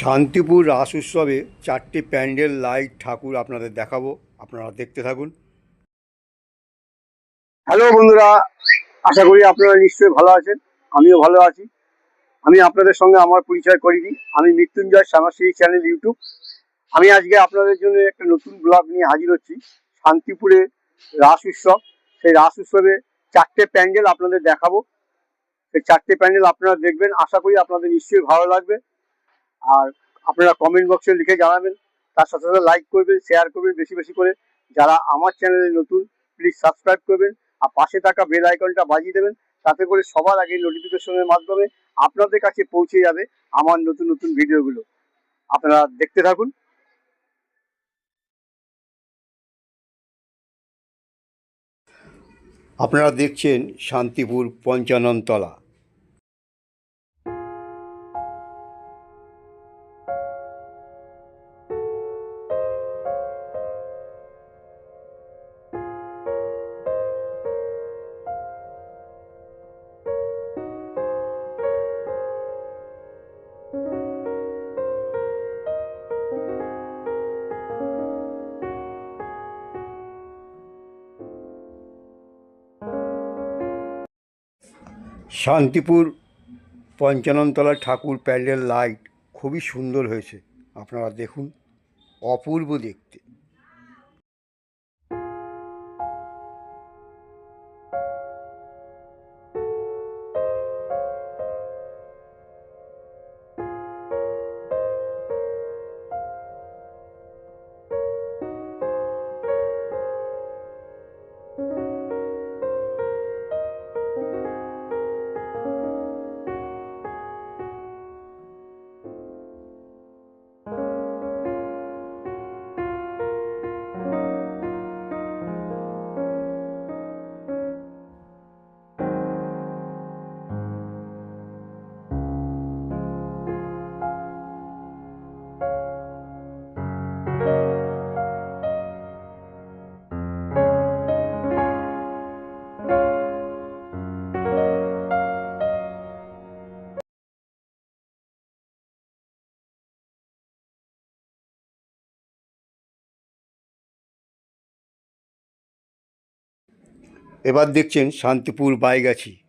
শান্তিপুর রাস উৎসবে চারটে প্যান্ডেল, লাইট, ঠাকুর আপনাদের দেখাবো। আপনারা দেখতে থাকুন। হ্যালো বন্ধুরা, আশা করি আপনারা নিশ্চয়ই ভালো আছেন। আমিও ভালো আছি। আমি আপনাদের সঙ্গে আমার পরিচয় করিয়ে দিই আমি মৃত্যুঞ্জয় শ্যামাশ্রী চ্যানেল ইউটিউব। আমি আজকে আপনাদের জন্য একটা নতুন ব্লগ নিয়ে হাজির হচ্ছি। শান্তিপুরে রাস উৎসব। সেই রাস উৎসবে চারটে প্যান্ডেল আপনাদের দেখাবো। সেই চারটে প্যান্ডেল আপনারা দেখবেন। আশা করি আপনাদের নিশ্চয়ই ভালো লাগবে। আর আপনারা কমেন্ট বক্সে লিখে জানাবেন। তার সাথে সাথে লাইক করবেন শেয়ার করবেন বেশি বেশি করে। যারা আমার চ্যানেলে নতুন প্লিজ সাবস্ক্রাইব করবেন। আর পাশে থাকা বেল আইকনটা বাজিয়ে দেবেন, তাতে করে সবার আগে নোটিফিকেশনের মাধ্যমে আপনাদের কাছে পৌঁছে যাবে আমার নতুন নতুন ভিডিওগুলো আপনারা দেখতে থাকুন। আপনারা দেখছেন শান্তিপুর পঞ্চাননতলা। শান্তিপুর পঞ্চাননতলা ঠাকুর প্যান্ডেল লাইট খুবই সুন্দর হয়েছে। আপনারা দেখুন অপূর্ব দেখতে। এবার দেখছেন শান্তিপুর বাইগাছি।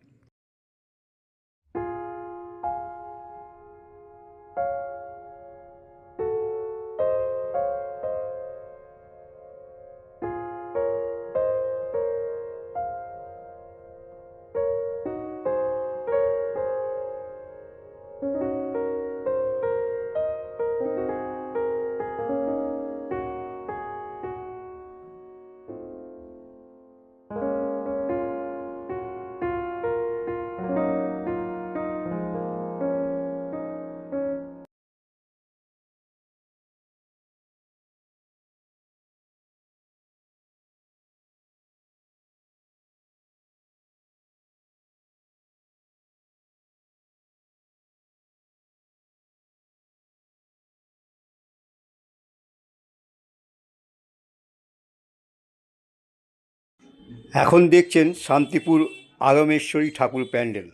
এখন দেখছেন শান্তিপুর আলমেশ্বরী ঠাকুর প্যান্ডেল।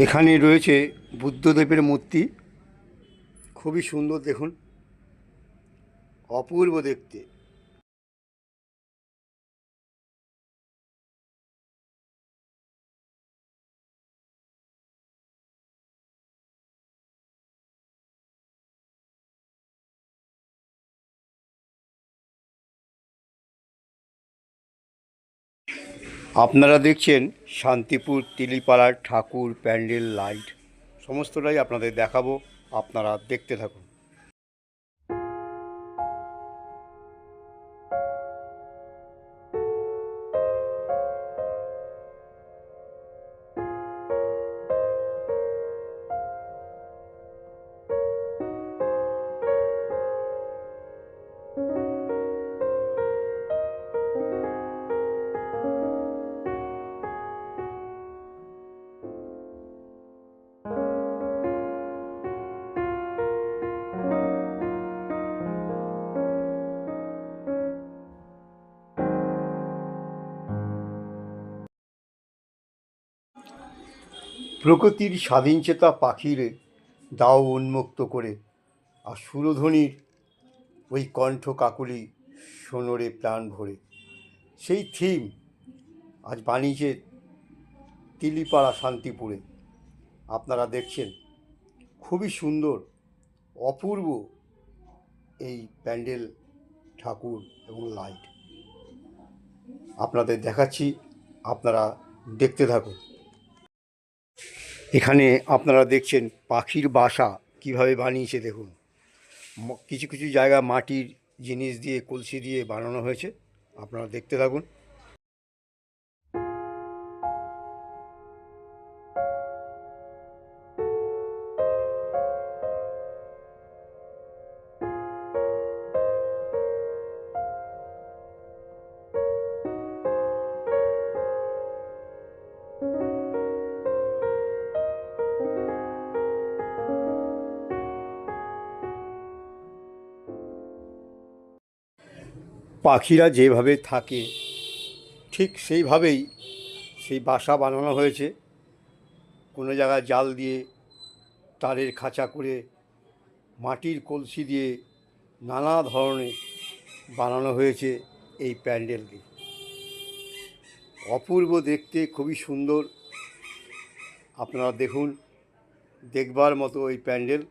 এখানে রয়েছে বুদ্ধদেবের মূর্তি। খুবই সুন্দর দেখুন। অপূর্ব দেখতে। আপনারা দেখছেন শান্তিপুর তিলিপাড়ার ঠাকুর প্যান্ডেল লাইট। সমস্তটাই আপনাদের দেখাবো আপনারা দেখতে থাকুন। প্রকৃতির স্বাধীনচেতা পাখিরে দাও উন্মুক্ত করে। আর সুরধ্বনির ওই কণ্ঠ কাকুলি সোনরে প্রাণ ভরে। সেই থিম আজ বানিয়েছে তিলিপাড়া শান্তিপুরে। আপনারা দেখছেন, খুবই সুন্দর, অপূর্ব এই প্যান্ডেল, ঠাকুর এবং লাইট। আপনাদের দেখাচ্ছি, আপনারা দেখতে থাকুন। এখানে আপনারা দেখছেন পাখির বাসা কীভাবে বানিয়েছে দেখুন। কিছু কিছু জায়গা মাটির জিনিস দিয়ে, কলসি দিয়ে বানানো হয়েছে। আপনারা দেখতে থাকুন। পাখিরা যেভাবে থাকে, ঠিক সেইভাবেই সেই বাসা বানানো হয়েছে। কোনো জায়গায় জাল দিয়ে, তারের খাঁচা করে, মাটির কলসি দিয়ে নানা ধরনের বানানো হয়েছে এই প্যান্ডেলটি অপূর্ব দেখতে, খুবই সুন্দর। আপনারা দেখুন, দেখবার মতো এই প্যান্ডেল।